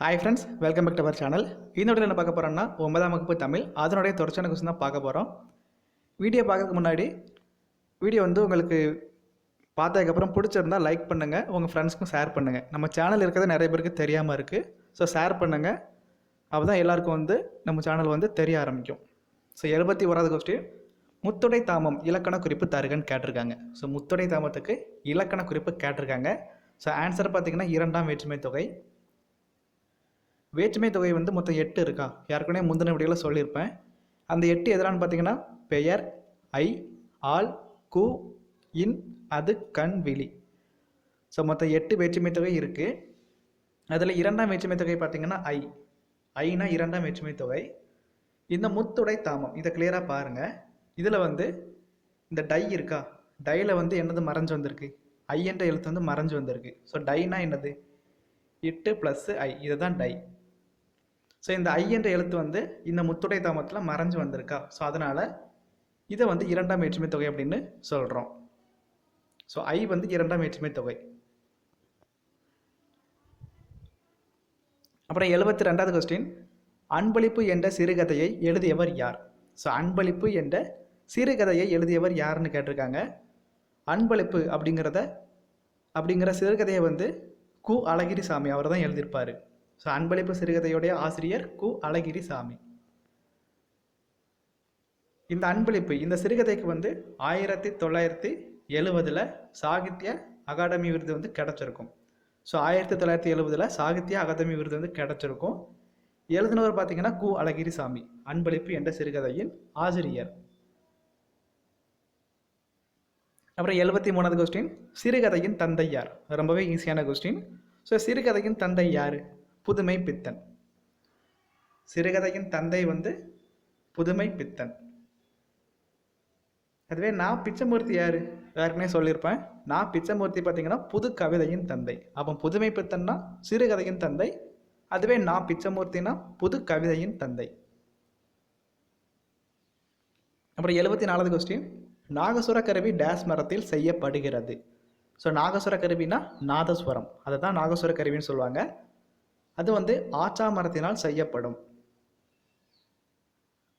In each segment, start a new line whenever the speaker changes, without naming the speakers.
Hi friends welcome back to our channel இன்னொரு என்ன பார்க்க போகிறோம்னா ஒன்பதாம் வகுப்பு தமிழ் அதனுடைய தொடர்ச்சியான கொஸ்டின் தான் பார்க்க போகிறோம் வீடியோ பார்க்கறதுக்கு முன்னாடி வீடியோ வந்து உங்களுக்கு பார்த்ததுக்கப்புறம் பிடிச்சிருந்தா லைக் பண்ணுங்கள் உங்கள் ஃப்ரெண்ட்ஸ்க்கும் ஷேர் பண்ணுங்கள் நம்ம சேனல் இருக்கிறது நிறைய பேருக்கு தெரியாமல் இருக்குது ஸோ ஷேர் பண்ணுங்கள் அப்போ தான் எல்லாருக்கும் வந்து நம்ம சேனல் வந்து தெரிய ஆரம்பிக்கும். ஸோ எழுபத்தி ஓராவது கொஸ்டின் முத்துடை தாமம் இலக்கண குறிப்பு தருகன்னு கேட்டிருக்காங்க. ஸோ முத்துடை தாமத்துக்கு இலக்கண குறிப்பு கேட்டிருக்காங்க. ஸோ ஆன்சர் பார்த்தீங்கன்னா இரண்டாம் வேற்றுமை தொகை. வேற்றுமை தொகை வந்து மொத்தம் எட்டு இருக்கா? ஏற்கனவே முந்தின வீடியோவில் சொல்லியிருப்பேன். அந்த எட்டு எதிரான்னு பார்த்தீங்கன்னா பெயர் ஐ ஆல் கு இன் அது கண் விழி. ஸோ மொத்தம் எட்டு வேற்றுமை தொகை இருக்குது அதில் இரண்டாம் வேற்றுமை தொகை பார்த்தீங்கன்னா ஐ. ஐனா இரண்டாம் வேற்றுமை தொகை. இந்த முத்துடை தாமம். இதை கிளியராக பாருங்கள் இதில் வந்து இந்த டை இருக்கா? டையில் வந்து என்னது மறைஞ்சு வந்திருக்கு? ஐ என்ற எழுத்து வந்து மறைஞ்சு வந்திருக்கு. ஸோ டைனா என்னது? எட்டு ப்ளஸ்ஸு ஐ. இதுதான் டை. ஸோ இந்த ஐ என்ற எழுத்து வந்து இந்த முத்துடை தாமத்தில் மறைஞ்சு வந்திருக்கா. ஸோ அதனால் இதை வந்து இரண்டாம் வேற்றுமை தொகை அப்படின்னு சொல்கிறோம் ஸோ ஐ வந்து இரண்டாம் வேற்றுமை தொகை. அப்புறம் எழுபத்தி ரெண்டாவது கொஸ்டின் அன்பளிப்பு என்ற சிறுகதையை எழுதியவர் யார்? ஸோ அன்பளிப்பு என்ற சிறுகதையை எழுதியவர் யாருன்னு கேட்டிருக்காங்க. அன்பளிப்பு அப்படிங்கிறத அப்படிங்கிற சிறுகதையை வந்து கு அழகிரி சாமி அவர் தான் எழுதியிருப்பார். ஸோ அன்பளிப்பு சிறுகதையுடைய ஆசிரியர் கு. அழகிரி சாமி இந்த அன்பளிப்பு இந்த சிறுகதைக்கு வந்து ஆயிரத்தி தொள்ளாயிரத்தி எழுவதில் சாகித்ய அகாடமி விருது வந்து கிடச்சிருக்கும். ஸோ ஆயிரத்தி தொள்ளாயிரத்தி எழுவதில் சாகித்ய அகாதமி விருது வந்து கிடச்சிருக்கும். எழுதினவர் பார்த்தீங்கன்னா கு. அழகிரி சாமி அன்பளிப்பு என்ற சிறுகதையின் ஆசிரியர். அப்புறம் எழுபத்தி மூணாவது கொஸ்டின் சிறுகதையின் தந்தை யார் ரொம்பவே ஈஸியான கொஸ்டின் ஸோ சிறுகதையின் தந்தை யார்? புதுமை பித்தன். சிறுகதையின் தந்தை வந்து புதுமை பித்தன். அதுவே நான் பிச்சமூர்த்தி யார்? யாருக்குன்னே சொல்லியிருப்பேன். நான் பிச்சமூர்த்தி பார்த்தீங்கன்னா புது கவிதையின் தந்தை. அப்போ புதுமை பித்தன்னா சிறுகதையின் தந்தை. அதுவே நான் பிச்சமூர்த்தினா புது கவிதையின் தந்தை. அப்புறம் எழுபத்தி நாலாவது கொஸ்டின் நாகசுர கருவி டேஸ் மரத்தில் செய்யப்படுகிறது. ஸோ நாகசுர கருவினா நாதஸ்வரம். அதை தான் நாகசுர கருவின்னு சொல்லுவாங்க. அது வந்து ஆச்சா மரத்தினால் செய்யப்படும்.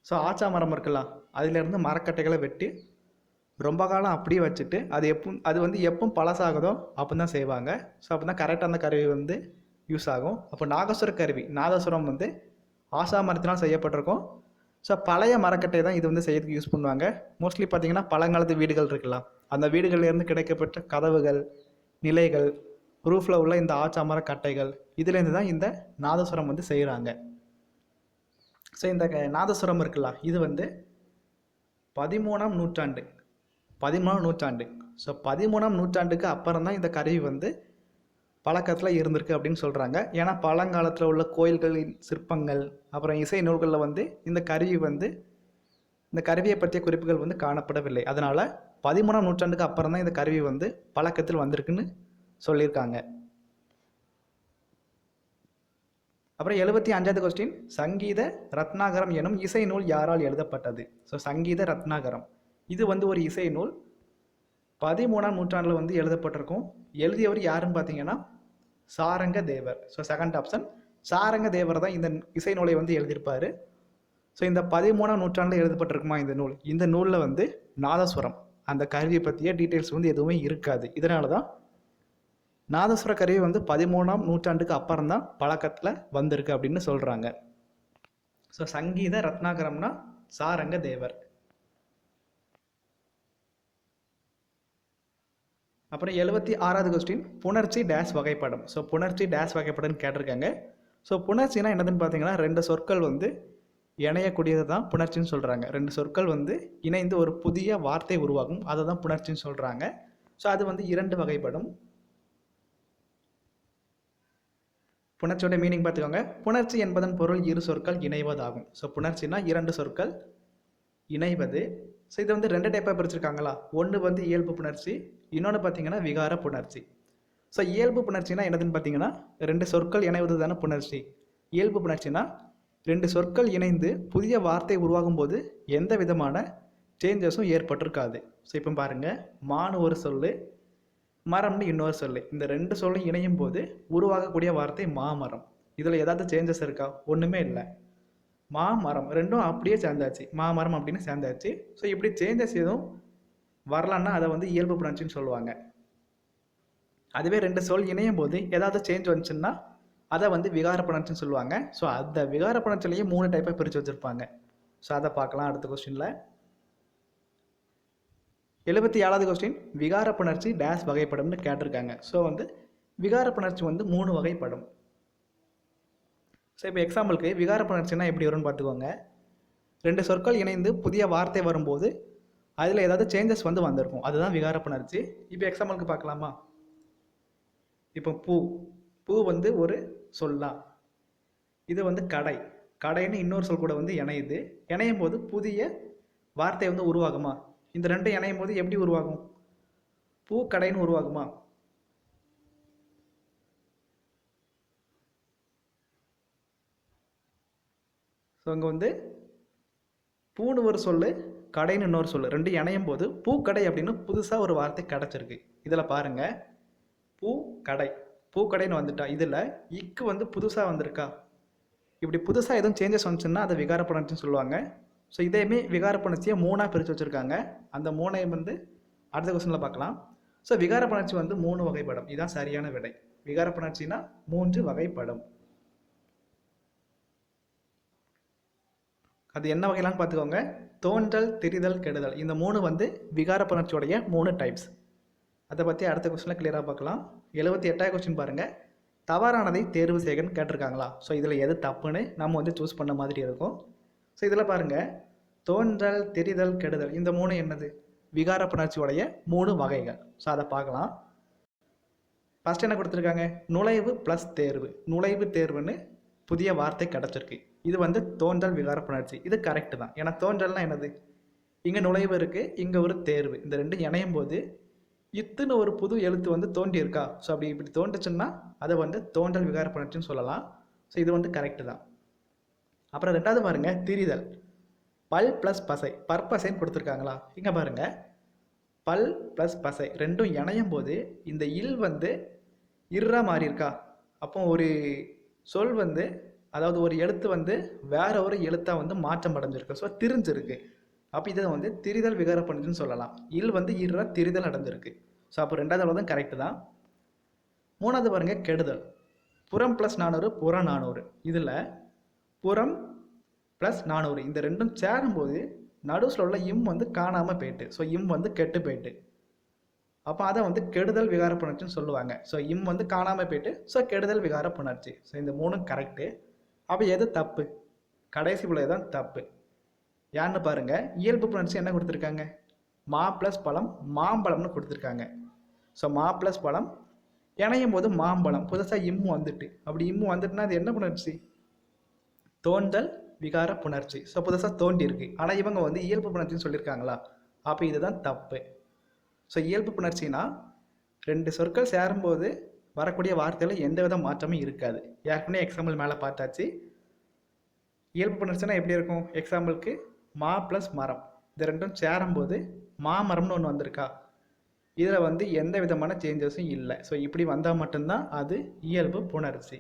ஸோ ஆச்சா மரம் இருக்கலாம் அதிலிருந்து மரக்கட்டைகளை வெட்டி ரொம்ப காலம் அப்படியே வச்சுட்டு அது எப்போ அது வந்து எப்போ பழசாகுதோ அப்போ தான் செய்வாங்க. ஸோ அப்போ தான் கரெக்டாக அந்த கருவி வந்து யூஸ் ஆகும். அப்போ நாகசுர கருவி நாதசுரம் வந்து ஆசா மரத்தினால் செய்யப்பட்டிருக்கும். ஸோ பழைய மரக்கட்டை தான் இது வந்து செய்யறதுக்கு யூஸ் பண்ணுவாங்க. மோஸ்ட்லி பார்த்தீங்கன்னா பழங்காலத்து வீடுகள் இருக்கலாம் அந்த வீடுகள்லேருந்து கிடைக்கப்பட்ட கதவுகள் நிலைகள் ரூஃபில் உள்ள இந்த ஆச்சாமர கட்டைகள். இதுலேருந்து தான் இந்த நாதஸ்வரம் வந்து செய்கிறாங்க ஸோ இந்த க- நாதசுரம் இருக்குல்ல இது வந்து பதிமூணாம் நூற்றாண்டு. பதிமூணாம் நூற்றாண்டு. ஸோ பதிமூணாம் நூற்றாண்டுக்கு அப்புறம் தான் இந்த கருவி வந்து பழக்கத்தில் இருந்திருக்கு அப்படின்னு சொல்கிறாங்க ஏன்னா பழங்காலத்தில் உள்ள கோயில்களின் சிற்பங்கள் அப்புறம் இசை நூல்களில் வந்து இந்த கருவி வந்து இந்த கருவியை பற்றிய குறிப்புகள் வந்து காணப்படவில்லை. அதனால் பதிமூணாம் நூற்றாண்டுக்கு அப்புறம் தான் இந்த கருவி வந்து பழக்கத்தில் வந்திருக்குன்னு சொல்லியிருக்காங்க. அப்புறம் எழுபத்தி அஞ்சாவது கொஸ்டின் சங்கீத ரத்னாகரம் எனும் இசை நூல் யாரால் எழுதப்பட்டது? ஸோ சங்கீத ரத்னாகரம். இது வந்து ஒரு இசை நூல். பதிமூணாம் நூற்றாண்டில் வந்து எழுதப்பட்டிருக்கும். எழுதியவர் யாருன்னு பார்த்தீங்கன்னா Saranga Devar so second option Saranga Devar தான் இந்த இசை நூலை வந்து எழுதியிருப்பார். ஸோ இந்த பதிமூணாம் நூற்றாண்டில் எழுதப்பட்டிருக்குமா இந்த நூல்? இந்த நூலில் வந்து நாதஸ்வரம் அந்த கருவியை பற்றிய டீட்டெயில்ஸ் வந்து எதுவுமே இருக்காது. இதனால தான் நாதஸ்வர கருவி வந்து பதிமூணாம் நூற்றாண்டுக்கு அப்புறம் தான் பழக்கத்தில் வந்திருக்கு அப்படின்னு சொல்கிறாங்க ஸோ சங்கீத ரத்னாகரம்னா சாரங்க தேவர். அப்புறம் எழுபத்தி ஆறாவது கொஸ்டின் புணர்ச்சி டேஷ் வகைப்படம். ஸோ புணர்ச்சி டேஷ் வகைப்படம்னு கேட்டிருக்காங்க. ஸோ புணர்ச்சினா என்னதுன்னு பார்த்தீங்கன்னா ரெண்டு சொற்கள் வந்து இணையக்கூடியது தான் புணர்ச்சின்னு சொல்கிறாங்க ரெண்டு சொற்கள் வந்து இணைந்து ஒரு புதிய வார்த்தை உருவாகும். அதை தான் புணர்ச்சின்னு சொல்கிறாங்க ஸோ அது வந்து இரண்டு வகைப்படும். புணர்ச்சியோட மீனிங் பார்த்துக்கோங்க. புணர்ச்சி என்பதன் பொருள் இரு சொற்கள் இணைவதாகும். ஸோ புணர்ச்சினா இரண்டு சொற்கள் இணைவது. ஸோ இதை வந்து ரெண்டு டைப்பாக பிரிச்சிருக்காங்களா? ஒன்று வந்து இயல்பு புணர்ச்சி இன்னொன்று பார்த்தீங்கன்னா விகார புணர்ச்சி. ஸோ இயல்பு புணர்ச்சினா என்னதுன்னு பார்த்தீங்கன்னா ரெண்டு சொற்கள் இணைவது தானே புணர்ச்சி. இயல்பு புணர்ச்சினா ரெண்டு சொற்கள் இணைந்து புதிய வார்த்தை உருவாகும் போது எந்த விதமான சேஞ்சஸும் ஏற்பட்டிருக்காது. ஸோ இப்போ பாருங்கள் மானு ஒரு சொல் மரம்னு இன்னொரு சொல்லு. இந்த ரெண்டு சொல்லும் இணையும் போது உருவாகக்கூடிய வார்த்தை மாமரம். இதில் ஏதாவது சேஞ்சஸ் இருக்கா? ஒன்றுமே இல்லை. மாமரம் ரெண்டும் அப்படியே சேர்ந்தாச்சு. மாமரம் அப்படின்னு சேர்ந்தாச்சு. ஸோ இப்படி சேஞ்சஸ் எதுவும் வரலான்னா அதை வந்து இயல்பு புணர்ச்சின்னு சொல்லுவாங்க. அதுவே ரெண்டு சொல் இணையும் போது ஏதாவது சேஞ்ச் வந்துச்சுன்னா அதை வந்து விகார பிரான்ச்சுன்னு சொல்லுவாங்க. ஸோ அந்த விகார புணர்ச்சிலேயே மூணு டைப்பாக பிரித்து வச்சுருப்பாங்க. ஸோ அதை பார்க்கலாம் அடுத்த கொஸ்டினில் எழுபத்தி ஏழாவது கொஸ்டின் விகார புணர்ச்சி டேஸ் வகைப்படம்னு கேட்டிருக்காங்க. ஸோ வந்து விகார புணர்ச்சி வந்து மூணு வகைப்படும். ஸோ இப்போ எக்ஸாம்பிளுக்கு விகார புணர்ச்சினா எப்படி வரும்னு பார்த்துக்கோங்க. ரெண்டு சொற்கள் இணைந்து புதிய வார்த்தை வரும்போது அதில் ஏதாவது சேஞ்சஸ் வந்து வந்திருக்கும். அதுதான் விகார புணர்ச்சி இப்போ எக்ஸாம்பிளுக்கு பார்க்கலாமா? இப்போ பூ. பூ வந்து ஒரு சொல்லா. இது வந்து கடை. கடைன்னு இன்னொரு சொல் கூட வந்து இணையுது. இணையும் போது புதிய வார்த்தை வந்து உருவாகுமா? இந்த ரெண்டும் இணையும் போது எப்படி உருவாகும்? பூக்கடைன்னு உருவாகுமா? ஸோ இங்கே வந்து பூன்னு ஒரு சொல்லு கடைன்னு இன்னொரு சொல்லு. ரெண்டு இணையும் போது பூக்கடை அப்படின்னு புதுசாக ஒரு வார்த்தை கிடச்சிருக்கு. இதில் பாருங்கள் பூ கடை. பூக்கடைன்னு வந்துட்டா. இதில் இக்கு வந்து புதுசாக வந்திருக்கா. இப்படி புதுசாக எதுவும் சேஞ்சஸ் வந்துச்சுன்னா அதை விகார சொல்லுவாங்க. ஸோ இதையுமே விகார புணர்ச்சியை மூணாக பிரித்து வச்சுருக்காங்க. அந்த மூணையும் வந்து அடுத்த கொஸ்டினில் பார்க்கலாம். ஸோ விகார புணர்ச்சி வந்து மூணு வகைப்படும். இதுதான் சரியான விடை. விகார புணர்ச்சினா மூன்று வகைப்படும். அது என்ன வகையிலான்னு பார்த்துக்கோங்க. தோன்றல் திரிதல் கெடுதல். இந்த மூணு வந்து விகார புணர்ச்சியோடைய மூணு டைப்ஸ் அதை பற்றி அடுத்த கொஸ்டினில் கிளியராக பார்க்கலாம். எழுபத்தி எட்டாவது கொஸ்டின் பாருங்கள் தவறானதை தேர்வு செய்கன்னு கேட்டிருக்காங்களா? ஸோ இதில் எது தப்புன்னு நம்ம வந்து சூஸ் பண்ண மாதிரி இருக்கும். ஸோ இதில் பாருங்கள் தோன்றல் தெரிதல் கெடுதல் இந்த மூணு என்னது? விகார புணர்ச்சியோடைய மூணு வகைகள். ஸோ அதை பார்க்கலாம். ஃபஸ்ட் என்ன கொடுத்துருக்காங்க? நுழைவு ப்ளஸ் தேர்வு. நுழைவு தேர்வுன்னு புதிய வார்த்தை கிடச்சிருக்கு. இது வந்து தோன்றல் விகார புணர்ச்சி. இது கரெக்டு தான். ஏன்னா தோன்றல்னா என்னது? இங்கே நுழைவு இருக்குது இங்கே ஒரு தேர்வு. இந்த ரெண்டும் இணையும் போது இத்துன்னு ஒரு புது எழுத்து வந்து தோன்றியிருக்கா? ஸோ அப்படி இப்படி தோன்றுச்சுன்னா அதை வந்து தோன்றல் விகார புணர்ச்சின்னு சொல்லலாம். ஸோ இது வந்து கரெக்டு தான். அப்புறம் ரெண்டாவது பாருங்க திரிதல். பல் ப்ளஸ் பசை. பற்பசைன்னு கொடுத்துருக்காங்களா? இங்கே பாருங்க. பல் ப்ளஸ் பசை. ரெண்டும் இணையும் போது இந்த இல் வந்து இர்ரா மாறி இருக்கா? அப்போ ஒரு சொல் வந்து அதாவது ஒரு எழுத்து வந்து வேற ஒரு எழுத்தாக வந்து மாற்றம் அடைஞ்சிருக்கு. ஸோ திரிஞ்சிருக்கு. அப்போ இதை வந்து திரிதல் விகார பண்ணுதுன்னு சொல்லலாம். இல் வந்து இர்ரா திரிதல் அடைஞ்சிருக்கு. ஸோ அப்போ ரெண்டாவது தான் கரெக்டு தான். மூணாவது பாருங்க கெடுதல். புறம் ப்ளஸ் நானூறு புற நானூறு. இதில் புறம் ப்ளஸ் நானூறு. இந்த ரெண்டும் சேரும்போது நடுவில் உள்ள இம் வந்து காணாமல் போயிட்டு ஸோ இம் வந்து கெட்டு போயிட்டு. அப்போ அதை வந்து கெடுதல் விகார புணர்ச்சின்னு சொல்லுவாங்க. ஸோ இம் வந்து காணாமல் போயிட்டு ஸோ கெடுதல் விகார புணர்ச்சி. ஸோ இந்த மூணும் கரெக்டு அப்போ எது தப்பு? கடைசி பிள்ளை தான் தப்பு. ஏன்னு பாருங்கள் இயல்பு புணர்ச்சி என்ன கொடுத்துருக்காங்க? மா ப்ளஸ் பழம் மாம்பழம்னு கொடுத்துருக்காங்க. ஸோ மா ப்ளஸ் பழம் இணையும் போது மாம்பழம். புதுசாக இம்மு வந்துட்டு. அப்படி இம்மு வந்துட்டுனா அது என்ன புணர்ச்சி? தோன்றல் விகார புணர்ச்சி. ஸோ புதுசாக தோண்டி இருக்கு. ஆனால் இவங்க வந்து இயல்பு புணர்ச்சின்னு சொல்லியிருக்காங்களா அப்போ இதுதான் தப்பு. ஸோ இயல்பு புணர்ச்சினா ரெண்டு சொற்கள் சேரும்போது வரக்கூடிய வார்த்தையில் எந்த வித மாற்றமும் இருக்காது. ஏற்கனவே எக்ஸாம்பிள் மேலே பார்த்தாச்சு. இயல்பு புணர்ச்சினா எப்படி இருக்கும்? எக்ஸாம்பிளுக்கு மா ப்ளஸ் மரம். இது ரெண்டும் சேரும்போது மாமரம்னு ஒன்று வந்திருக்கா? இதில் வந்து எந்த விதமான சேஞ்சஸும் இல்லை. ஸோ இப்படி வந்தால் மட்டும்தான் அது இயல்பு புணர்ச்சி.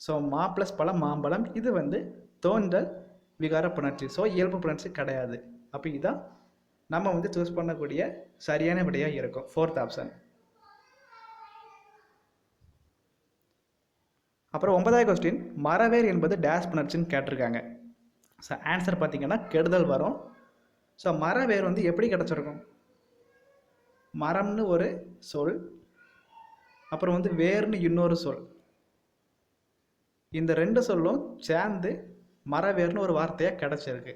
ஸோ மா ப்ளஸ் பழம் மாம்பழம் இது வந்து தோன்றல் விகார புணர்ச்சி. ஸோ இயல்பு புணர்ச்சி கிடையாது. அப்போ இதுதான் நம்ம வந்து சூஸ் பண்ணக்கூடிய சரியான விடையாக இருக்கும். ஃபோர்த் ஆப்ஷன் அப்புறம் ஒன்பதாவது கொஸ்டின் மரவேர் என்பது டேஷ் புணர்ச்சின்னு கேட்டிருக்காங்க. ஸோ ஆன்சர் பார்த்தீங்கன்னா கெடுதல் வரும். ஸோ மரவேர் வந்து எப்படி கிடச்சிருக்கும்? மரம்னு ஒரு சொல் அப்புறம் வந்து வேர்னு இன்னொரு சொல். இந்த ரெண்டு சொல்லும் சேர்ந்து மரவேர்னு ஒரு வார்த்தையாக கிடச்சிருக்கு.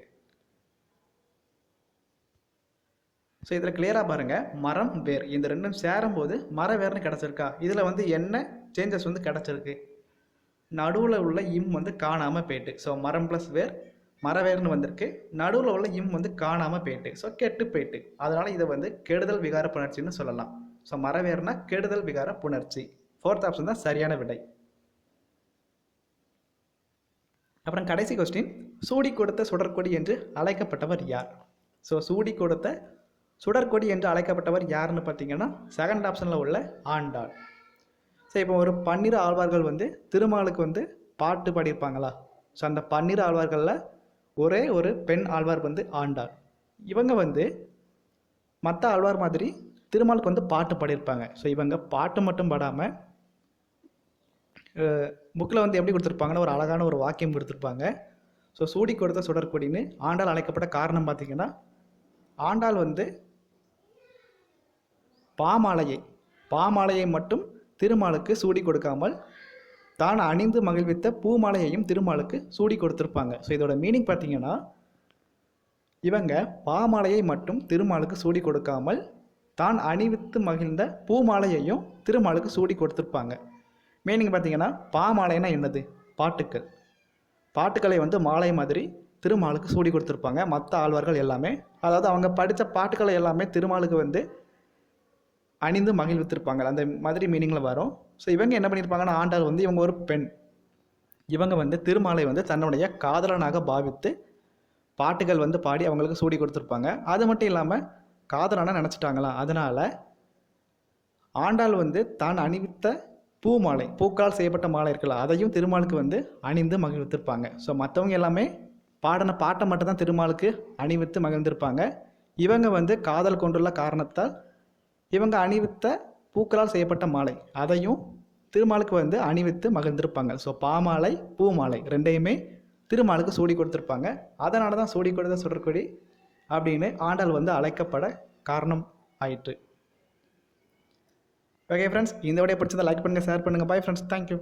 ஸோ இதில் கிளியராக பாருங்கள் மரம் வேர். இந்த ரெண்டும் சேரும்போது மரவேர்னு கிடச்சிருக்கா. இதில் வந்து என்ன சேஞ்சஸ் வந்து கிடச்சிருக்கு? நடுவில் உள்ள இம் வந்து காணாமல் போயிட்டு. ஸோ மரம் ப்ளஸ் வேர் மரவேர்னு வந்திருக்கு. நடுவில் உள்ள இம் வந்து காணாமல் போயிட்டு. ஸோ கெட்டு போயிட்டு. அதனால் இதை வந்து கெடுதல் விகார புணர்ச்சின்னு சொல்லலாம். ஸோ மரவேர்னா கெடுதல் விகார புணர்ச்சி. ஃபோர்த் ஆப்ஷன் தான் சரியான விடை. அப்புறம் கடைசி கொஸ்டின் சூடி கொடுத்த சுடற்கொடி என்று அழைக்கப்பட்டவர் யார்? ஸோ சூடி கொடுத்த சுடற்கொடி என்று அழைக்கப்பட்டவர் யாருன்னு பார்த்தீங்கன்னா செகண்ட் ஆப்ஷனில் உள்ள ஆண்டாள். ஸோ இப்போ ஒரு பன்னிரு ஆழ்வார்கள் வந்து திருமாலுக்கு வந்து பாட்டு பாடியிருப்பாங்களா? ஸோ அந்த பன்னிரு ஆழ்வார்களில் ஒரே ஒரு பெண் ஆழ்வார் வந்து ஆண்டாள். இவங்க வந்து மற்ற ஆழ்வார் மாதிரி திருமாலுக்கு வந்து பாட்டு பாடியிருப்பாங்க. ஸோ இவங்க பாட்டு மட்டும் பாடாமல் புக்கில் வந்து எப்படி கொடுத்துருப்பாங்கன்னா ஒரு அழகான ஒரு வாக்கியம் கொடுத்துருப்பாங்க. ஸோ சூடி கொடுத்த சுடற்கொடின்னு ஆண்டால் அழைக்கப்பட்ட காரணம் பார்த்திங்கன்னா ஆண்டாள் வந்து பாமாலையை பாமாலையை மட்டும் திருமாலுக்கு சூடி கொடுக்காமல் தான் அணிந்து மகிழ்வித்த பூமாலையையும் திருமாலுக்கு சூடி கொடுத்துருப்பாங்க. ஸோ இதோட மீனிங் பார்த்தீங்கன்னா இவங்க பாமாலையை மட்டும் திருமாலுக்கு சூடி கொடுக்காமல் தான் அணிவித்து மகிழ்ந்த பூமாலையையும் திருமாலுக்கு சூடி கொடுத்துருப்பாங்க. மீனிங் பார்த்தீங்கன்னா பாமாலைனா என்னது? பாட்டுக்கள். பாட்டுக்களை வந்து மாலை மாதிரி திருமாலுக்கு சூடி கொடுத்துருப்பாங்க. மற்ற ஆழ்வார்கள் எல்லாமே. அதாவது அவங்க படித்த பாட்டுக்களை எல்லாமே திருமாலுக்கு வந்து அணிந்து மகிழ்வித்திருப்பாங்க. அந்த மாதிரி மீனிங்கில் வரும். ஸோ இவங்க என்ன பண்ணியிருப்பாங்கன்னா ஆண்டாள் வந்து இவங்க ஒரு பெண். இவங்க வந்து திருமாலை வந்து தன்னுடைய காதலனாக பாவித்து பாட்டுகள் வந்து பாடி அவங்களுக்கு சூடி கொடுத்துருப்பாங்க. அது மட்டும் இல்லாமல் காதலனாக நினச்சிட்டாங்களாம் அதனால் ஆண்டாள் வந்து தான் அணிவித்த பூ மாலை பூக்கால் செய்யப்பட்ட மாலை இருக்குல்ல அதையும் திருமாலுக்கு வந்து அணிந்து மகிழ்வித்திருப்பாங்க. ஸோ மற்றவங்க எல்லாமே பாடின பாட்டை மட்டும்தான் திருமாலுக்கு அணிவித்து மகிழ்ந்திருப்பாங்க. இவங்க வந்து காதல் கொண்டுள்ள காரணத்தால் இவங்க அணிவித்த பூக்களால் செய்யப்பட்ட மாலை அதையும் திருமாலுக்கு வந்து அணிவித்து மகிழ்ந்திருப்பாங்க. ஸோ பாமாலை பூமாலை ரெண்டையுமே திருமாலுக்கு சூடி கொடுத்துருப்பாங்க. அதனால தான் சூடி கொடுத்த சுடற்கொடி அப்படின்னு ஆண்டாள் வந்து அழைக்கப்பட காரணம் ஆயிற்று. ஓகே ஃப்ரெண்ட்ஸ் இந்த வீடியோ பிடிச்சதை லைக் பண்ணுங்கள் ஷேர் பண்ணுங்கள் பாய் ஃப்ரெண்ட்ஸ் தேங்க்யூ